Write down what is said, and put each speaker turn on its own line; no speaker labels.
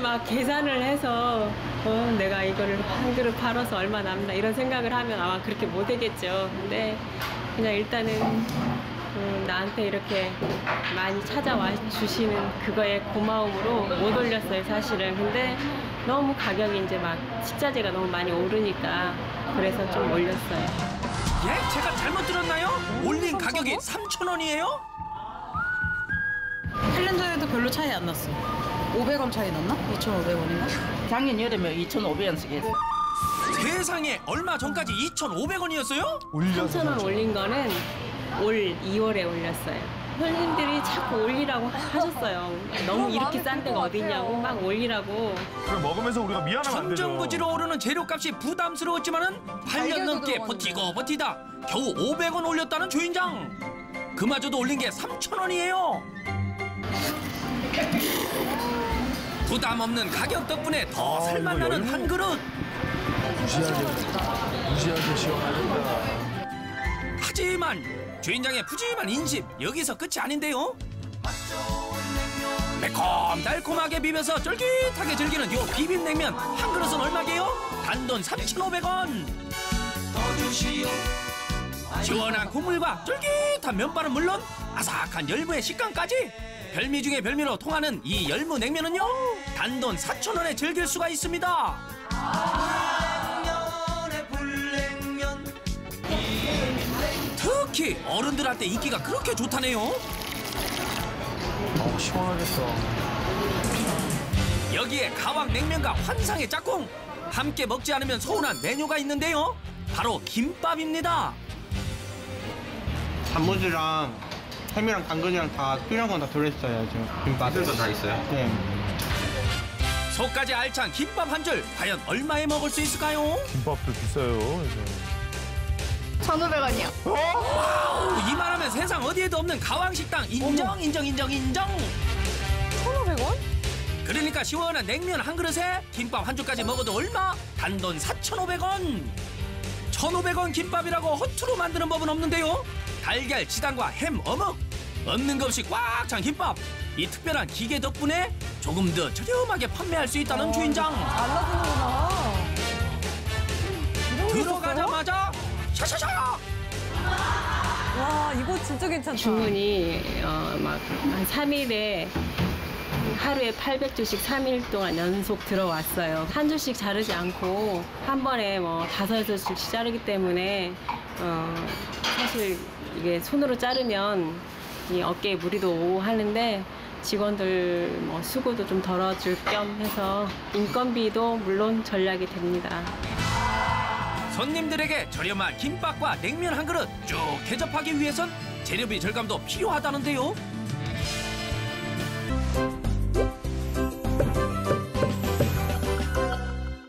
막 계산을 해서 어, 내가 이거를 한 그릇 팔아서 얼마 남나 이런 생각을 하면 아마 그렇게 못 하겠죠. 근데 그냥 일단은 음, 나한테 이렇게 많이 찾아와 주시는 그거에 고마움으로 못 올렸어요, 사실은. 근데 너무 가격이 이제 막 식자재가 너무 많이 오르니까 그래서 좀 올렸어요.
예? 제가 잘못 들었나요? 올린 가격이 3,000원이에요?
8년 전에도 별로 차이 안 났어. 500원 차이 났나? 2,500원인가?
작년 여름에 2,500원씩 했어.
세상에 얼마 전까지 2,500원이었어요?
3,000원 올린 거는 올 2월에 올렸어요. 손님들이 자꾸 올리라고 하셨어요. 너무 이렇게 싼 데가 어딨냐고 막 올리라고.
그럼 먹으면서 우리가 미안하면 안 되죠.
천정부지로 오르는 재료값이 부담스러웠지만은 8년 넘게 버티고 버티다 겨우 500원 올렸다는 주인장. 그마저도 올린 게 3,000원이에요. 부담 없는 가격 덕분에 더
아,
살맛나는 한 그릇.
무시하게, 무시하게 시원합니다.
하지만 주인장의 푸짐한 인심 여기서 끝이 아닌데요. 매콤 달콤하게 비벼서 쫄깃하게 즐기는 요 비빔냉면 한 그릇은 얼마게요? 단돈 3,500원. 시원한 국물과 쫄깃한 면발은 물론 아삭한 열무의 식감까지 별미 중에 별미로 통하는 이 열무 냉면은요 단돈 4,000원에 즐길 수가 있습니다. 특히 어른들한테 인기가 그렇게 좋다네요.
어, 시원하겠어.
여기에 가왕 냉면과 환상의 짝꿍 함께 먹지 않으면 서운한 메뉴가 있는데요. 바로 김밥입니다.
단무지랑 햄이랑 당근이랑 다 필요한 건 다 들어있어요 지금 김밥.
맛들도 다 있어요?
네.
속까지 알찬 김밥 한 줄 과연 얼마에 먹을 수 있을까요?
김밥도 비싸요. 이제.
1,500원이요.
오, 이만하면 세상 어디에도 없는 가왕 식당 인정 인정 인정 인정.
1,500원?
그러니까 시원한 냉면 한 그릇에 김밥 한 줄까지 먹어도 얼마? 단돈 4,500원. 1,500원 김밥이라고 허투루 만드는 법은 없는데요. 달걀, 지단과 햄, 어묵 없는 것 없이 꽉찬 김밥. 이 특별한 기계 덕분에 조금 더 저렴하게 판매할 수 있다는 주인장.
달라지는구나.
들어가자마자 샤샤샤.
와, 이거 진짜 괜찮다.
주문이 어, 막한 3일에 하루에 800주씩 3일 동안 연속 들어왔어요. 한 주씩 자르지 않고 한 번에 뭐 다섯 여섯 주씩 자르기 때문에 어, 사실 이게 손으로 자르면 이 어깨에 무리도 오고 하는데 직원들 뭐 수고도 좀 덜어줄 겸 해서 인건비도 물론 전략이 됩니다.
손님들에게 저렴한 김밥과 냉면 한 그릇 쭉 대접하기 위해선 재료비 절감도 필요하다는데요.